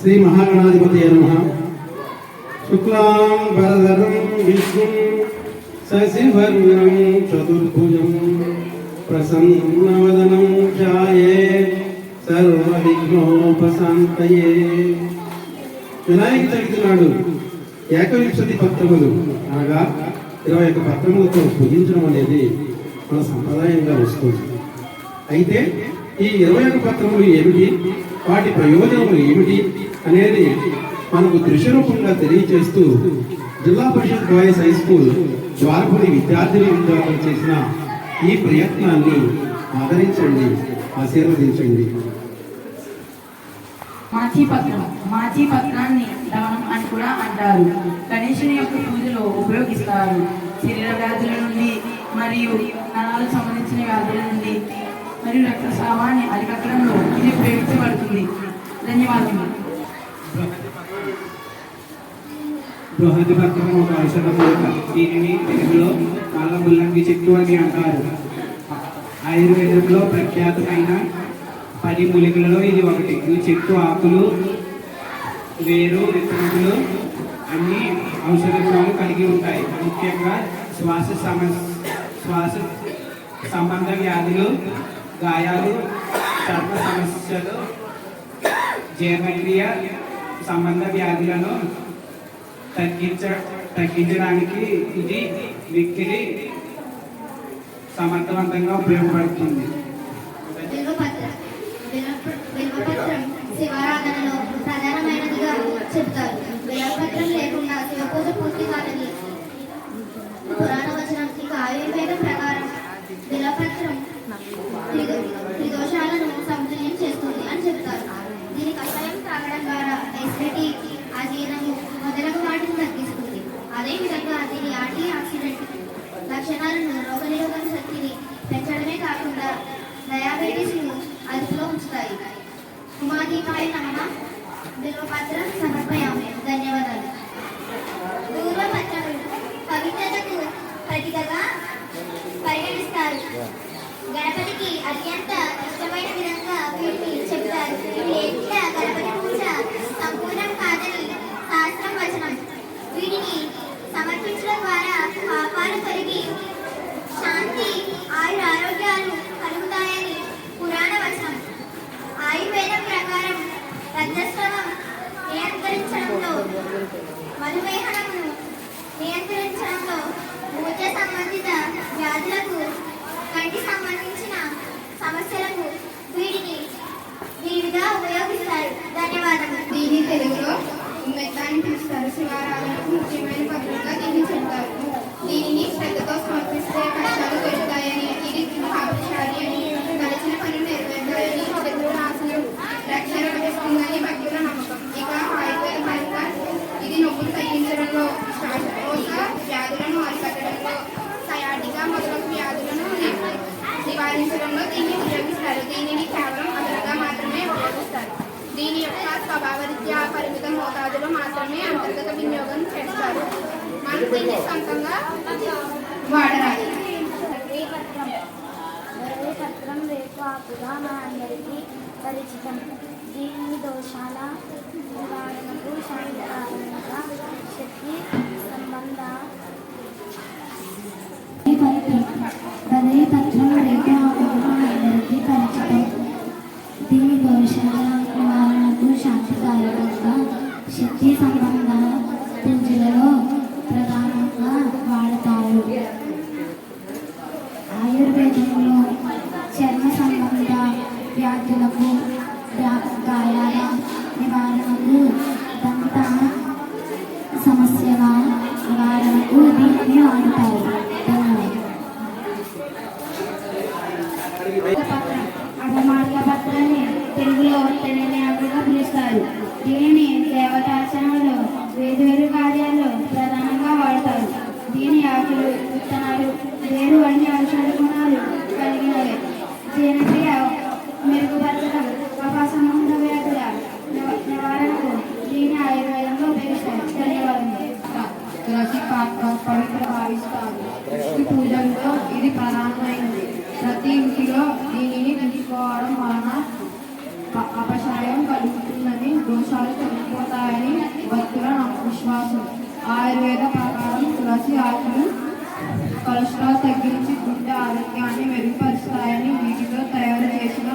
శ్రీ మహాగణాధిపతి నమ. శుక్లాం వరదరం విష్ణుం శశివర్ణం చతుర్భుజం ప్రసన్నవదనం ఛాయే సర్వవిఘ్నోపశాంతయే. వినాయక చవితి నాడు ఏకవింశతి పత్రములు అనగా ఇరవై ఒక్క పత్రములతో పూజించడం అనేది మన సంప్రదాయంగా వస్తుంది. అయితే ఈ ఇరవై ఒక్క పత్రములు ఏమిటి? వాటి ప్రయోజనములు ఏమిటి? అనేది మనకు దృశ్యరూపంగా తెలియజేస్తూ Zilla Parishad boys high school Dwarapuri విద్యార్థులు విద్యార్థులు చేసిన ఈ ప్రయత్నాన్ని ఆదరించండి ఆశీర్వదించండి. మాచి పత్రం మాచి పత్రాన్ని దవనం అని కూడా అంటారు. గణేశుని యొక్క పూజలో ఉపయోగిస్తారు. శరీర వ్యాధుల నుండి మరియు నరాలకు సంబంధించిన వ్యాధుల నుండి మరియు రక్తస్రావాన్ని అరికట్టడంలో ఇది ఉపయోగించబడుతుంది. ధన్యవాదములు. బృహతి ఒక ఔషధ మూలిక దీనిని తెలుగులో నల్ల ముల్లంగి చెట్టు అని అంటారు ఆయుర్వేదంలో ప్రఖ్యాతమైన పది మూలికలలో ఇది ఒకటి ఈ చెట్టు ఆకులు వేరు విత్తనములు అన్ని ఔషధ గుణాలు కలిగి ఉంటాయి ముఖ్యంగా శ్వాస సమస్య శ్వాస సంబంధ వ్యాధులు గాయాలు చర్మ సమస్యలు జీర్ణక్రియ సంబంధ వ్యాధులను తగ్గించ తగ్గించడానికి ఇది వ్యక్తిని సమర్థవంతంగా ఉపయోగపడుతుంది. బిల్వపత్రం శివారాధనలో ప్రధానమైనదిగా చెబుతారు బిల్వపత్రం లేకుండా శివపూజ పూర్తి కాదని పురాణ వచనం ఇక ఆయుర్వేదం ప్రకారం బిల్వపత్రం త్రిదో- త్రిదోషాలను సమతుల్యం చేస్తుంది అని చెబుతారు దీని కషాయం తాగడం ద్వారా ఎసిడిటీ అజీర్ణము మొదలగు వాటిని తగ్గిస్తుంది అదేవిధంగా దీని యాంటీ ఆక్సిడెంట్ లక్షణాలను రోగనిరోధక శక్తిని పెంచడమే కాకుండా డయాబెటీస్ను అదుపులో ఉంచుతాయి ఉమాదీపాయ నమ బిల్వపత్రం సమర్పయామి. ధన్యవాదాలు. పూర్వపత్రములు పవిత్రతకు ప్రతీకగా పరిగణిస్తారు. గణపతికి అత్యంత ఇష్టమైన విధంగా వీటిని చెప్తారు ఇవి గణపతి పూజ సంపూర్ణం కాదని శాస్త్రం వచనం. వీటిని సమర్పించడం ద్వారా పాపాలు తొలగి శాంతి ఆయుర ఆరోగ్యాలు కలుగుతాయని పురాణ వచనం ఆయుర్వేదం ప్రకారం రక్తస్రావం నియంత్రించడంలో మధుమేహనమును నియంత్రించడంలో మూత్ర సంబంధిత వ్యాధులకు కంటి సంబంధించిన సమస్యలకు వీటిని విరివిగా ఉపయోగిస్తారు. ధన్యవాదములు. దీని తెలుగులో మెత్తాన్ని పిలుస్తారు శివారాధనకు ముఖ్యమైన పత్రంగా దీన్ని చెప్తారు. దీనిని శ్రద్ధతో సమర్పిస్తే కష్టాలు తొలుగుతాయని ఇది మహాపురుషాలి అని తలచిన పనులు నెరవేరుతాయని శత్రువుల ఆశలు రక్షణ లభిస్తుందని భక్తుల నమ్మకం ఇక ఆయుర్వేద పరంగా ఇది నొప్పులు తగ్గించడంలో శ్వాసకోశ వ్యాధులను అరికట్టడంలో సయాటిగా మొదలగు వ్యాధులను ని- నివారించడంలో దీన్ని ఉపయోగిస్తారు. దీనిని కేవలం అదనంగా మాత్రమే ఉపయోగిస్తారు. దీని యొక్క స్వభావరీత్యా పరిమిత మోతాదులో మాత్రమే అంతర్గత వినియోగం చేస్తారు. మనం దీన్ని సొంతంగా వాడరాలి పత్రం రేపు ఆకుగా మా అందరికీ పరిచితం. దీని దోషాల నివారణకు శాంతికారణంగా శక్తి సంబంధ బదరీ పత్రం రేపు దీని దోషాల నివారణకు శాంతికారకంగా శక్తి సంబంధ పూజలలో దీనిని దేవతార్చనలో వేరువేరు కార్యాల్లో ప్రధానంగా వాడతారు. దీని ఆకులు విత్తనాలు వేరు వంటి ఔషధ గుణాలు కలిగినవి. జీర్ణక్రియ మెరుగుపరచడం అపసంబంధ వ్యాధుల నివారణకు దీని ఆయుర్వేదంలో ఉపయోగిస్తారు. ధన్యవాదములు. తులసి పవిత్ర భావిస్తారు ఈ పూజల్లో ఇది ప్రధానమైనది. ప్రతి ఇంటిలో దీనిని ఉంచుకోవడం వలన అపశాయం అపశయం దోషాలు తొలగి విశ్వాసం. ఆయుర్వేద ప్రకారం తులసి ఆకులు కొలెస్ట్రాల్ తగ్గించి గుండె ఆరోగ్యాన్ని మెరుగుపరుస్తాయని వీటితో తయారు చేసిన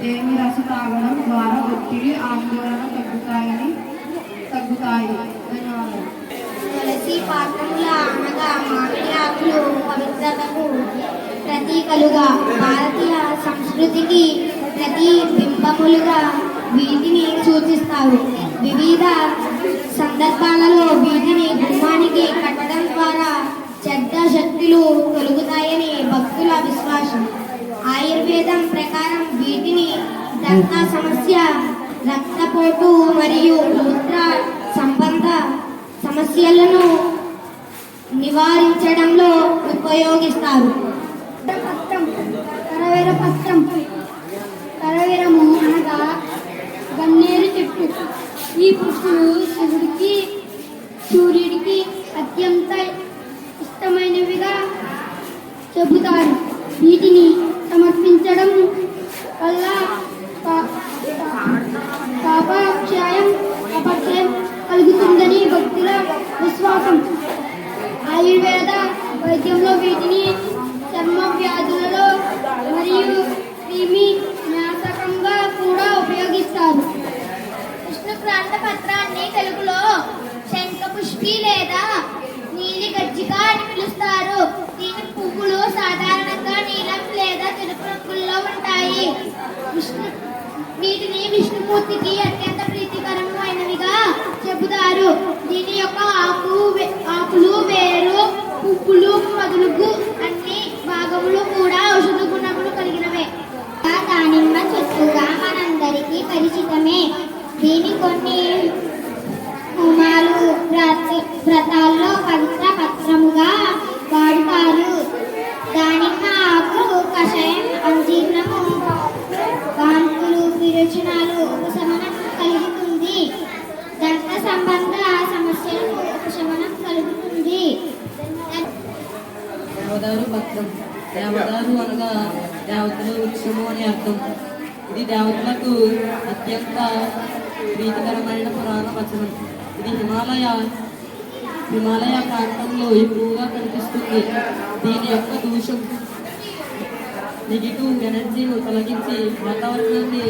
తేనె రస తాగడం ద్వారా ఒత్తిడి ఆందోళన తగ్గుతాయని తగ్గుతాయి. ధన్యవాదాలు. తులసి పాత్రముల అనగా మామిడి ఆకులు పవిత్రతకు ప్రతీకలుగా భారతీయ సంస్కృతికి ప్రతిబింబములుగా వీటిని సూచిస్తారు. వివిధ సందర్భాలలో వీటిని గుమ్మానికి కట్టడం ద్వారా చెడ్డ శక్తులు కలుగుతాయని భక్తుల విశ్వాసం. ఆయుర్వేదం ప్రకారం వీటిని దంత సమస్య రక్తపోటు మరియు మూత్ర సంబంధ సమస్యలను నివారించడంలో ఉపయోగిస్తారు. పత్రం కరవేర పత్రం కరవేరము అనగా గన్నేరు చెట్టు ఈ పుష్పులు శివుడికి సూర్యుడికి పువ్వులు అన్ని భాగములు కూడా ఔషధ గుణములు కలిగినవే. దానిమ్మ చెట్టుగా మనందరికీ పరిచితమే. దీని కొన్ని హోమాలు వ్రత వ్రతాల్లో పవిత్ర పత్రముగా వాడుతారు దానిమ్మ ఆకు కషాయం అంజీర్ణము వాంతులు విరోచనాలు ఉపశమనం కలుగుతుంది దంత సంబంధ సమస్యలకు ఉపశమనం కలుగుతుంది దేవదారు పత్రం. దేవదారు అనగా దేవతల వృక్షము అని అర్థం. ఇది దేవతలకు అత్యంత ప్రీతికరమైన పురాణ వచనం. ఇది హిమాలయ హిమాలయ ప్రాంతంలో ఎక్కువగా కనిపిస్తుంది. దీని యొక్క దూషం నెగిటివ్ ఎనర్జీను తొలగించి వాతావరణాన్ని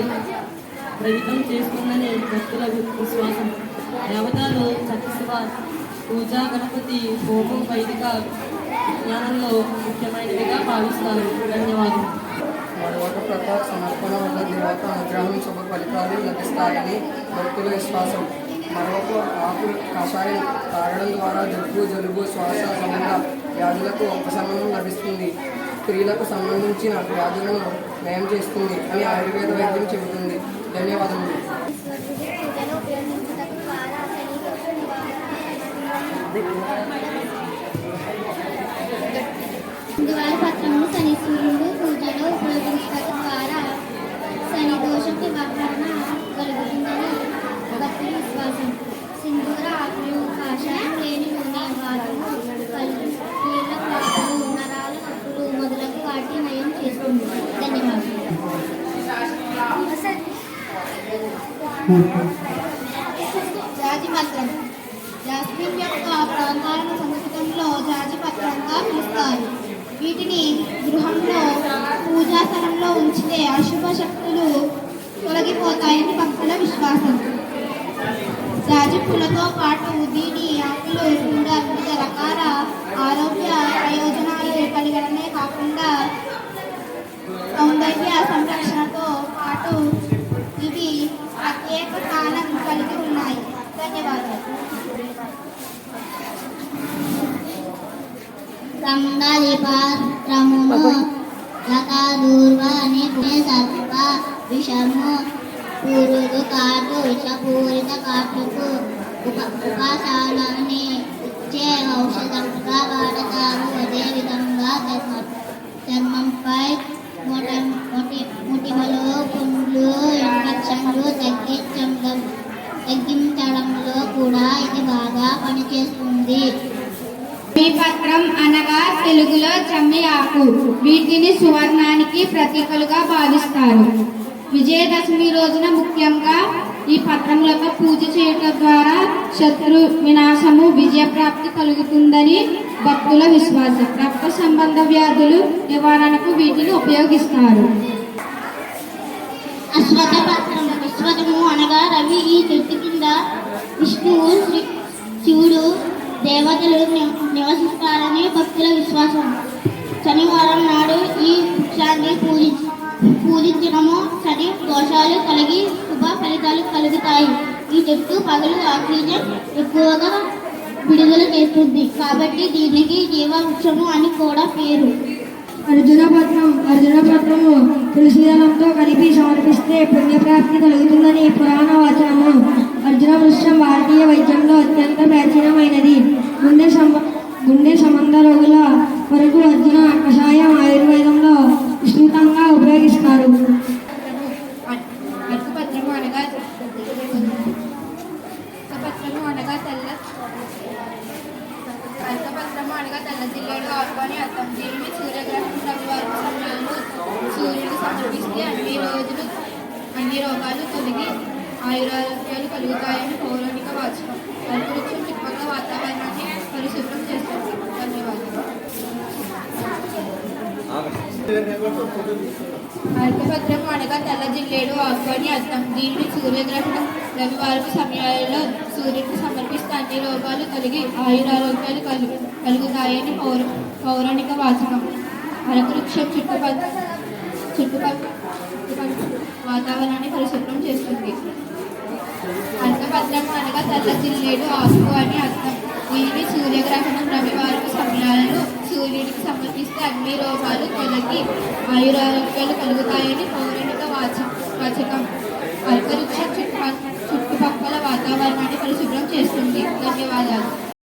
ప్రవితం చేస్తుందని భక్తుల విశ్వాసం. దేవతలు చక్కశివ పూజా గణపతి హోమం వైదిక విజ్ఞానంలో ముఖ్యమైనదిగా భావిస్తారు. ధన్యవాదాలు మరొక ప్రతాప్ సమర్పణ వల్ల దేవత అనుగ్రహం శుభ ఫలితాలు లభిస్తాయని భక్తుల విశ్వాసం. మరొక ఆకు కషాయం తాగడం ద్వారా దగ్గు జలుబు శ్వాస సంబంధ వ్యాధులకు ఉపశమనం లభిస్తుంది. స్త్రీలకు సంబంధించిన వ్యాధులను నయం చేస్తుంది అని ఆయుర్వేద వైద్యం చెబుతుంది. ధన్యవాదములు. పూజలో ఉపయోగించడం ద్వారా పత్రములు శని సూర్యుడు పూజలో ఉపయోగించడం ద్వారా శని దోషం నివారణ కలుగుతుందని భక్తుల విశ్వాసం. సింధూర ఆకులు కాషాయం లేని నూనె వాటము కళ్ళు నీళ్ళ పాటలు నరాల నొప్పులు మొదలగు వాటి నయం చేస్తుంది. ధన్యవాదాలు. జాతి పత్రం జాస్మిన్ యొక్క ప్రాంతాలను సంస్కృతంలో జాతి పత్రంగా పిలుస్తారు. వీటిని గృహంలో పూజాస్థలంలో ఉంచితే అశుభ శక్తులు తొలగిపోతాయని భక్తుల విశ్వాసం. జాజి పూలతో పాటు దీని ఆకులు కూడా వివిధ రకాల ఆరోగ్య ప్రయోజనాలు కలిగడమే కాకుండా సౌందర్య సంరక్షణ పాటు ఇవి ప్రత్యేక స్థానం కలిగి ఉన్నాయి ధన్యవాదాలు సందలిపాత్రమును లకాదూర్వని సర్ప విషము పురుగు కాటు విషపూరిత కాటుకు ఉప ఉపశాలని ఇచ్చే ఔషధంగా వాడతారు అదేవిధంగా చర్మం చర్మంపై చమ్మి వీటిని సువర్ణానికి ప్రతీకలుగా భావిస్తారు. విజయదశమి రోజున ముఖ్యంగా ఈ పత్రములకు పూజ చేయటం ద్వారా శత్రు వినాశము విజయప్రాప్తి కలుగుతుందని భక్తుల విశ్వాసం. రక్త సంబంధ వ్యాధులు నివారణకు వీటిని ఉపయోగిస్తారు. అశ్వథ పత్రం అశ్వథము అనగా రవి ఈ చెట్టు కింద విష్ణువు శివుడు దేవతలు ని- నివసిస్తారని భక్తుల విశ్వాసం. శనివారం నాడు ఈ వృక్షాన్ని పూజి పూజించడము శని దోషాలు కలిగి శుభ ఫలితాలు కలుగుతాయి. ఈ చెట్టు పగలు ఆక్సిజన్ ఎక్కువగా విడుదల చేస్తుంది. కాబట్టి దీనికి జీవవృక్షము అని కూడా పేరు. అర్జున పత్రం అర్జున పత్రము తులసిదళంతో కలిపి సమర్పిస్తే పుణ్యప్రాప్తి కలుగుతుందని పురాణ వచనము. అర్జున వృక్షం భారతీయ వైద్యంలో అత్యంత ప్రాచీనమైనది. గుండె సమ గుండె సంబంధ రోగుల వరకు అర్జున కషాయం ఆయుర్వేదంలో విస్తృతంగా ఉపయోగిస్తారు. అర్కపత్రము అనగా అర్కపత్రము అనగా తెల్ల అర్కపత్రము అనగా తెల్ల జిల్లేడు ఆకుని అర్థం. దీనిని సూర్యగ్రహం రవివారం సమయంలో సూర్యుడికి సమర్పిస్తే అన్ని రోజులు అన్ని రోగాలు తొలగి ఆయురారోగ్యాలు కలుగుతాయని పౌరాణిక వాచకం. అంతరిక్షం చుట్టుపక్కల వాతావరణాన్ని పరిశుభ్రం చేస్తుంది. అర్థభద్రం అనగా తెల్ల జిల్లేడు ఆకుని అర్థం. దీనిని సూర్యగ్రహణం రవివారపు సమయాలలో సూర్యుడికి సమర్పిస్తే అన్ని రోగాలు కలిగి ఆయురారోగ్యాలు కలుగు కలుగుతాయని పౌర పౌరాణిక వాచకం. అరకవృక్షం చుట్టుపక్క చుట్టుపక్కల వాతావరణాన్ని పరిశుభ్రం చేస్తుంది. అర్కపత్రం అనగా తెల్ల జిల్లేడు ఆకు అని అర్థం. వీరిని సూర్యగ్రహణం రవివారం సమయాలను సూర్యుడికి సమర్పిస్తే అగ్ని రోగాలు తొలగి ఆయురారోగ్యాలు కలుగుతాయని పౌరాణిక వాచ వచకం. అల్పవృక్షం చుట్టుపక్కల వాతావరణాన్ని పరిశుభ్రం చేస్తుంది. ధన్యవాదాలు.